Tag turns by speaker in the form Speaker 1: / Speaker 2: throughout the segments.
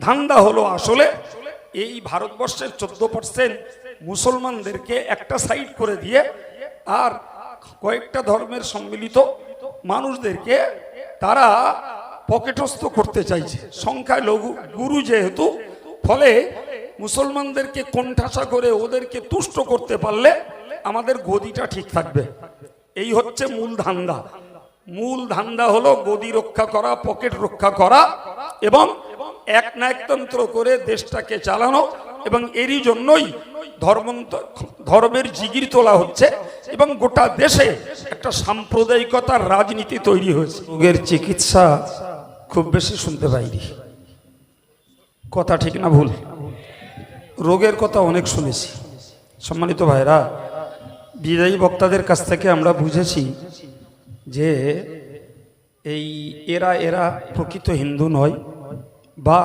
Speaker 1: ধান্দা হলো আসলে এই ভারতবর্ষের চোদ্দ পার্সেন্ট মুসলমানদেরকে একটা সাইড করে দিয়ে আর কয়েকটা ধর্মের সম্মিলিত মানুষদেরকে তারা পকেটস্থ করতে চাইছে। সংখ্যায় লঘু গুরু যেহেতু, ফলে মুসলমানদেরকে কোণঠাসা করে ওদেরকে তুষ্ট করতে পারলে আমাদের গদিটা ঠিক থাকবে। এই হচ্ছে মূল ধান্দা। মূল ধান্দা হলো গদি রক্ষা করা, পকেট রক্ষা করা এবং এক না একতন্ত্র করে দেশটাকে চালানো এবং এরই জন্যই ধর্ম ধর্মের জিগির তোলা হচ্ছে এবং গোটা দেশে একটা সাম্প্রদায়িকতার রাজনীতি তৈরি হয়েছে। রোগের চিকিৎসা খুব বেশি শুনতে পাইনি। কথা ঠিক না ভুল? রোগের কথা অনেক শুনেছি। সম্মানিত ভাইরা, বিদায়ী বক্তাদের কাছ থেকে আমরা বুঝেছি যে এই এরা এরা প্রকৃত হিন্দু নয় বা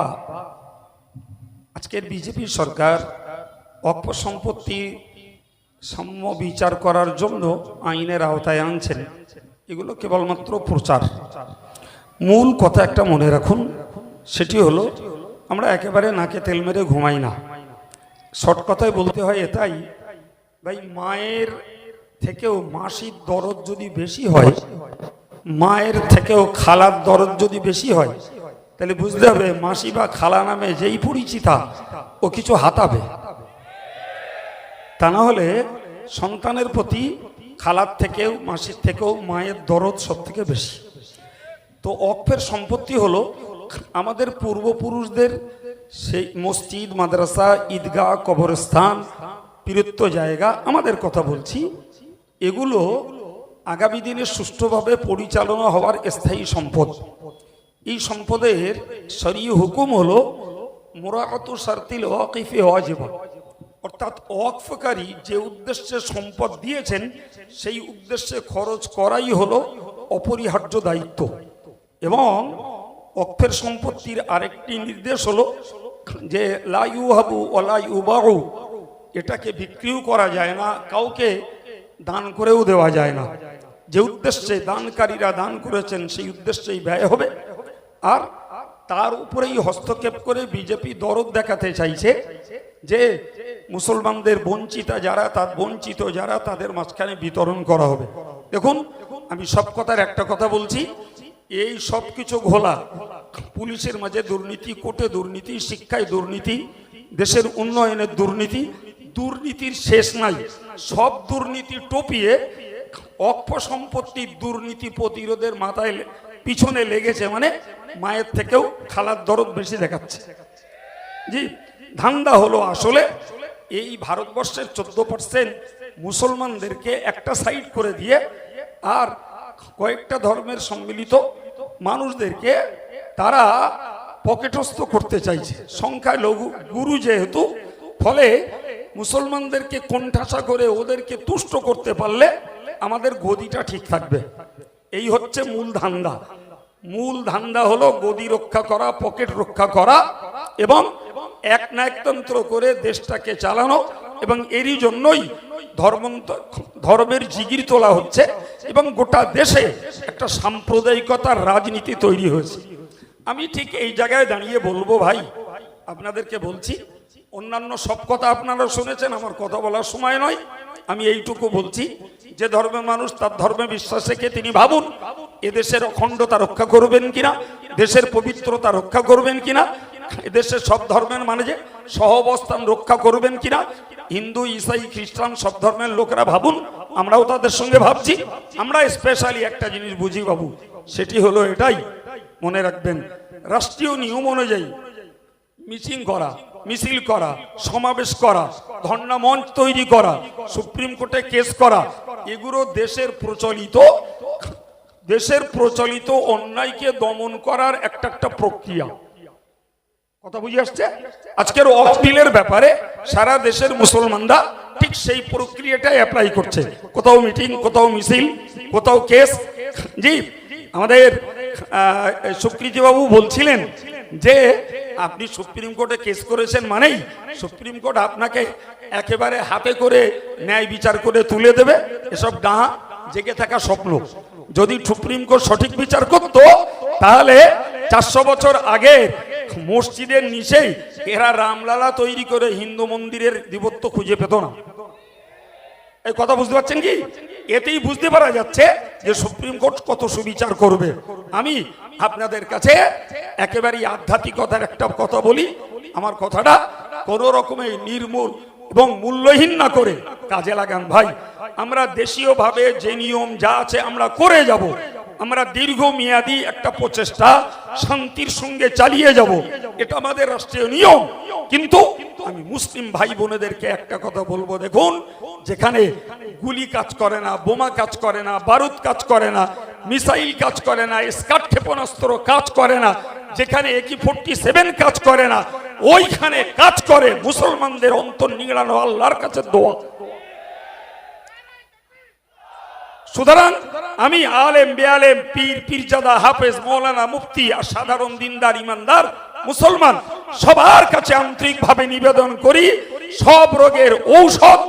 Speaker 1: আজকের বিজেপি সরকার অপসম্পত্তি সাম্য বিচার করার জন্য আইনের আওতায় আনছেন। এগুলো কেবলমাত্র প্রচার। মূল কথা একটা মনে রাখুন, সেটি হলো আমরা একেবারে নাকে তেল মেরে ঘুমাই না। শর্ট কথায় বলতে হয় এটাই, ভাই মায়ের থেকেও মাসির দরদ যদি বেশি হয়, মায়ের থেকেও খালার দরদ যদি বেশি হয় তাহলে বুঝতে হবে, মাসি বা খালা নামে যেই পরিচিতা, ও কিছু হাতাবে। তা না হলে সন্তানের প্রতি খালার থেকেও, মাসির থেকেও মায়ের দরদ সব থেকে বেশি। তো অক্ষের সম্পত্তি হলো, আমাদের পূর্বপুরুষদের সেই মসজিদ, মাদ্রাসা, ঈদগাহ, কবরস্থান, পীরত্ব জায়গা, আমাদের কথা বলছি, এগুলো আগামী দিনে সুষ্ঠুভাবে পরিচালনা হওয়ার স্থায়ী সম্পদ। এই সম্পদের সরি হুকুম হলো মোরাকত সার্তিল ওয়াকিফে ওয়াজিবা অর্থাৎ ওয়াকফকারী যে উদ্দেশ্যে সম্পদ দিয়েছেন, সেই উদ্দেশ্যে খরচ করাই হলো অপরিহার্য দায়িত্ব। এবং অক্ষের সম্পত্তির আরেকটি নির্দেশ হলো যে লাইউ হাবু ওলাইউ বাহু এটাকে বিক্রিও করা যায় না, কাউকে দান করেও দেওয়া যায় না। যে উদ্দেশ্যে দানকারীরা দান করেছেন, সেই উদ্দেশ্যেই ব্যয় হবে। আর তার উপরেই হস্তক্ষেপ করে বিজেপি দরদ দেখাতে চাইছে যে মুসলমানদের বঞ্চিতা যারা, তার বঞ্চিত যারা, তাদের মাঝখানে বিতরণ করা হবে। দেখুন, আমি সব কথার একটা কথা বলছি। এই সব কিছু ঘোলা, পুলিশের মাঝে দুর্নীতি, কোর্টে দুর্নীতি, শিক্ষায় দুর্নীতি, দেশের উন্নয়নের দুর্নীতি, দুর্নীতির শেষ নাই। সব দুর্নীতি টপিয়ে অপসম্পত্তির দুর্নীতি প্রতিরোধের মাথায় পিছনে লেগেছে মানে মায়ের থেকেও খালার দরদ বেশি দেখাচ্ছে। জি, ধান্দা হলো আসলে এই ভারতবর্ষের চোদ্দ পার্সেন্ট মুসলমানদেরকে একটা সাইড করে দিয়ে আর কয়েকটা ধর্মের সম্মিলিত মানুষদেরকে তারা পকেটস্থ করতে চাইছে। সংখ্যায় লঘু গুরু যেহেতু, ফলে মুসলমানদেরকে কোণঠাসা করে ওদেরকে তুষ্ট করতে পারলে আমাদের গদিটা ঠিক থাকবে। এই হচ্ছে মূল ধান্দা। মূল ধান্দা হলো গদি রক্ষা করা, পকেট রক্ষা করা এবং এক না একতন্ত্র করে দেশটাকে চালানো এবং এরই জন্যই ধর্ম ধর্মের জিগির তোলা হচ্ছে এবং গোটা দেশে একটা সাম্প্রদায়িকতার রাজনীতি তৈরি হয়েছে। আমি ঠিক এই জায়গায় দাঁড়িয়ে বলব ভাই, আপনাদেরকে বলছি, অন্যান্য সব কথা আপনারা শুনেছেন, আমার কথা বলার সময় নয়। আমি এইটুকু বলছি, যে ধর্মের মানুষ তার ধর্মে বিশ্বাস রেখে তিনি ভাবুন, এদেশের অখণ্ডতা রক্ষা করবেন কিনা, দেশের পবিত্রতা রক্ষা করবেন কিনা এদেশের সব ধর্মের মানে যে সহবস্থান রক্ষা করবেন কিনা, হিন্দু, ইসাই, খ্রিস্টান, সব ধর্মের লোকেরা ভাবুন, আমরাও তাদের সঙ্গে ভাবছি, আমরা স্পেশালি একটা জিনিস বুঝি বাবু, সেটি হলো এটাই, মনে রাখবেন, রাষ্ট্রীয় নিয়ম অনুযায়ী মিটিং করা মিছিল করা, সমাবেশ করা ধর্ণা মঞ্চ তৈরি করা, সুপ্রিম কোর্টে কেস করা, এগুলো দেশের প্রচলিত দেশের প্রচলিত অন্যায়কে দমন করার একটা একটা প্রক্রিয়া। কথা বুঝে আসছে? আজকের অফিলের ব্যাপারে সারা দেশের মুসলমানরা ঠিক সেই প্রক্রিয়াটাই অ্যাপ্লাই করছে। কোথাও মিটিং কোথাও মিছিল, কোথাও কেস জি, আমাদের সুকৃতিবাবু বলছিলেন যে আপনি সুপ্রিম কোর্টে কেস করেছেন মানেই সুপ্রিম কোর্ট আপনাকে একেবারে হাতে করে ন্যায় বিচার করে তুলে দেবে। এসব ডাহা জেগে থাকা স্বপ্ন। যদি সুপ্রিম কোর্ট সঠিক বিচার করত, তাহলে চারশো বছর আগে মসজিদের নিচেই এরা রামলালা তৈরি করে হিন্দু মন্দিরের দিবত্ব খুঁজে পেত না। এই কথা বুঝতে পারছেন কি? এতেই বুঝতে পারা যাচ্ছে যে সুপ্রিম কোর্ট কত সুবিচার করবে। আমি আপনাদের কাছে একেবারেই আধ্যাত্মিকতার একটা কথা বলি। আমার কথাটা কোনো রকমে নির্মূল এবং মূল্যহীন না করে কাজে লাগান। ভাই, আমরা দেশীয়ভাবে যে নিয়ম যা আছে আমরা করে যাব। আমরা দীর্ঘমেয়াদী একটা প্রচেষ্টা শান্তির সঙ্গে চালিয়ে যাব। এটা আমাদের রাষ্ট্রীয় নিয়ম। কিন্তু আমি মুসলিম ভাই বোনেদেরকে একটা কথা বলব, দেখুন, যেখানে গুলি কাজ করে না, বোমা কাজ করে না, বারুদ কাজ করে না, মিসাইল কাজ করে না, স্কাট ক্ষেপণাস্ত্র কাজ করে না, যেখানে একি ফোরটি সেভেন কাজ করে না, ওইখানে কাজ করে মুসলমানদের অন্তর নিগড়ানো আল্লাহর কাছে দোয়া। সুতরাং আমি আলেম, বেআলেম, পীর, পীরজাদা, হাফেজ, মৌলানা, মুফতি, আর সাধারণ দিনদার, ইমানদার, মুসলমান, সবার কাছে আন্তরিকভাবে নিবেদন করি, সব রোগের ঔষধ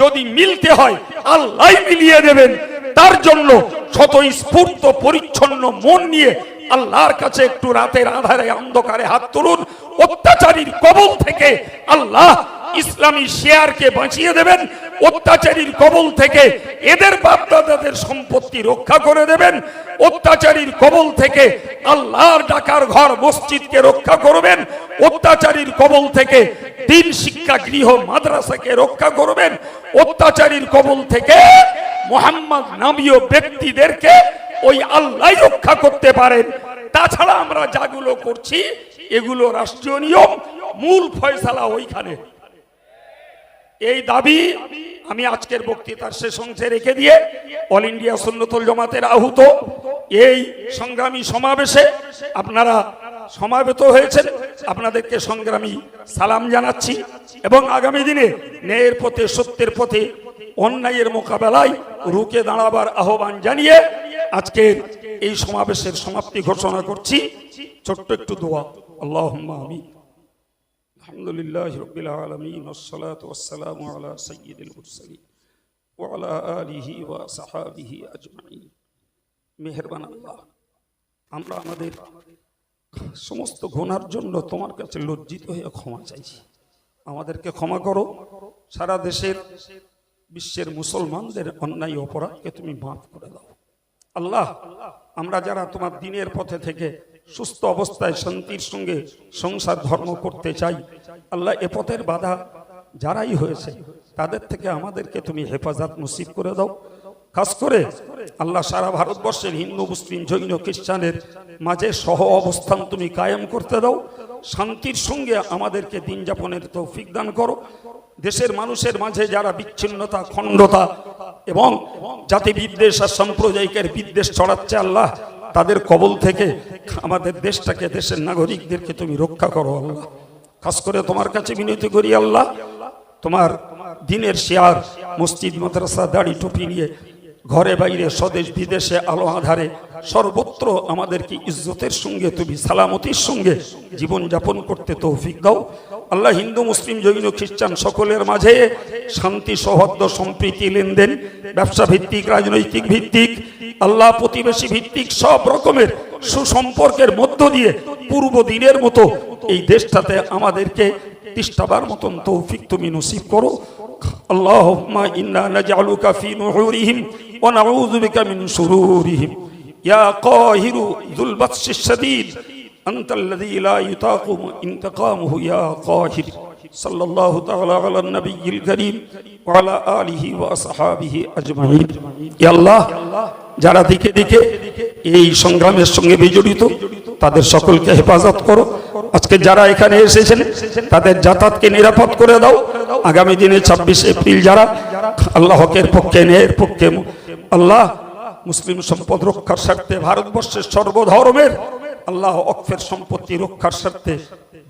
Speaker 1: যদি মিলতে হয়, আল্লাহ মিলিয়ে দেবেন। তার জন্য শত স্ফূর্ত পরিচ্ছন্ন মন নিয়ে আল্লাহর কাছে একটু রাতের আধারে অন্ধকারে হাত তুলুন। অত্যাচারীর কবল থেকে আল্লাহ ইসলামী শেয়ারকে বাঁচিয়ে দেবেন, অত্যাচারীর কবল থেকে এদের বাপদাদাদের সম্পত্তি রক্ষা করে দেবেন, অত্যাচারীর কবল থেকে আল্লাহর ডাকার ঘর, মসজিদকে রক্ষা করবেন, অত্যাচারীর কবল থেকে দিন শিক্ষা গৃহ, মাদ্রাসাকে রক্ষা করবেন, অত্যাচারীর কবল থেকে মোহাম্মদ নামীয় ব্যক্তিদেরকে ওই আল্লাহ রক্ষা করতে পারেন। তাছাড়া আমরা যাগুলো করছি, এগুলো রাষ্ট্রীয় নিয়ম, মূল ফয়সালা ওইখানে। এই দাবি আমি আজকের বক্তৃতার শেষ অংশে রেখে দিয়ে অল ইন্ডিয়া সুন্নতুল জমাতের আহুত এই সংগ্রামী সমাবেশে আপনারা সমাবেত হয়েছেন। আপনাদেরকে সংগ্রামী সালাম জানাচ্ছি এবং আগামী দিনে ন্যায়ের পথে, সত্যের পথে, অন্যায়ের মোকাবেলায় রুকে দাঁড়াবার আহ্বান জানিয়ে আজকের এই সমাবেশের সমাপ্তি ঘোষণা করছি। ছোট্ট একটু দোয়া। আল্লাহ আমি الحمد لله رب العالمين والصلاة والسلام على سيد المرسلين وعلى آله وصحابه أجمعين মেহেরবান আল্লাহ আমরা আমাদের সমস্ত গুনার জন্য তোমার কাছে লজ্জিত হয়ে ক্ষমা চাইছি আমাদেরকে ক্ষমা করো সারা দেশের বিশ্বের মুসলমানদের অন্যায় অপরাধকে তুমি মাফ করে দাও আল্লাহ আমরা যারা তোমার দিনের পথে থেকে সুস্থ অবস্থায় শান্তির সঙ্গে সংসার ধর্ম করতে চাই। আল্লাহ এ পথের বাধা যারাই হয়েছে, তাদের থেকে আমাদেরকে তুমি হেফাজত নসিব করে দাও। খাস করে আল্লাহ সারা ভারতবর্ষের হিন্দু, মুসলিম, জৈন, খ্রিস্টানের মাঝে সহ অবস্থান তুমি কায়েম করতে দাও। শান্তির সঙ্গে আমাদেরকে দিন যাপনের তৌফিক দান করো। দেশের মানুষের মাঝে যারা বিচ্ছিন্নতা, খণ্ডতা এবং জাতি বিদ্বেষ আর সাম্প্রদায়িকের বিদ্বেষ ছড়াচ্ছে আল্লাহ তাদের কবল থেকে আমাদের দেশটাকে, দেশের নাগরিকদেরকে তুমি রক্ষা করো আল্লাহ। খাস করে তোমার কাছে বিনতি করি আল্লাহ। তোমার দিনের শেয়ার, মসজিদ, মাদ্রাসা, দাড়ি, টুপি নিয়ে ঘরে বাইরে স্বদেশ বিদেশে আলো আধারে, সর্বত্র আমাদেরকে ইজ্জতের সঙ্গে, তুমি সালামতির সঙ্গে জীবন যাপন করতে তৌফিক দাও। আল্লাহ হিন্দু, মুসলিম, জৈন, খ্রিস্টান সকলের মাঝে শান্তি, সৌহার্দ্য, সম্প্রীতি, লেনদেন ব্যবসা ভিত্তিক রাজনৈতিক ভিত্তিক, আল্লাহ প্রতিবেশী ভিত্তিক সব রকমের সুসম্পর্কের মধ্য দিয়ে পূর্ব দিনের মতো এই দেশটাতে আমাদেরকে তিষ্ঠাবার মতন তৌফিক তুমি নসিব করো। اللهم إنا نجعلك في نحورهم ونعوذ بك من شرورهم يا قاهر ذو البطش الشديد أنت الذي لا يطاق انتقامه يا قاهر صلى الله تعالى على النبي الكريم وعلى آله وأصحابه أجمعين يا الله যারা দিকে দিকে এই সংগ্রামের সঙ্গে বিজড়িত তাদের সকলকে হেফাজত করো আজকে যারা এখানে এসেছেন, তাদের যাতায়াতকে নিরাপদ করে দাও। আগামী দিনে ছাব্বিশ এপ্রিল যারা আল্লাহ হকের পক্ষে নেয়ের পক্ষে আল্লাহ মুসলিম সম্পদ রক্ষার স্বার্থে ভারতবর্ষের সর্বধর্মের আল্লাহ অক্ষের সম্পত্তি রক্ষার স্বার্থে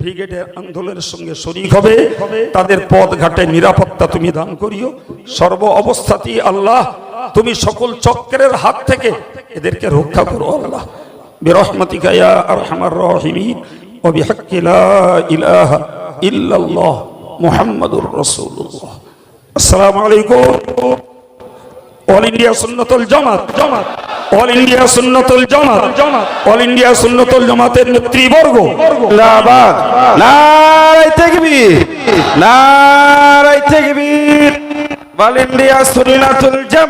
Speaker 1: ব্রিগেডের আন্দোলনের সঙ্গে শরিক হবে। তাদের পথ ঘাটে নিরাপত্তা তুমি দান করিও। সর্ব অবস্থাতেই আল্লাহ তুমি সকল চক্রের হাত থেকে এদেরকে রক্ষা করো আল্লাহ। কায়া আর রহিমিন। وبحق لا إله إلا الله محمد رسول الله السلام عليكم all India Sunnatul Jamaat Jamaat all India Sunnatul Jamaat Jamaat all India Sunnatul জামাতের নেতৃবর্গ
Speaker 2: জিন্দাবাদ নারাই তাকবীর নারাই তাকবীর অল ইন্ডিয়া সুন্নাতুল জামাত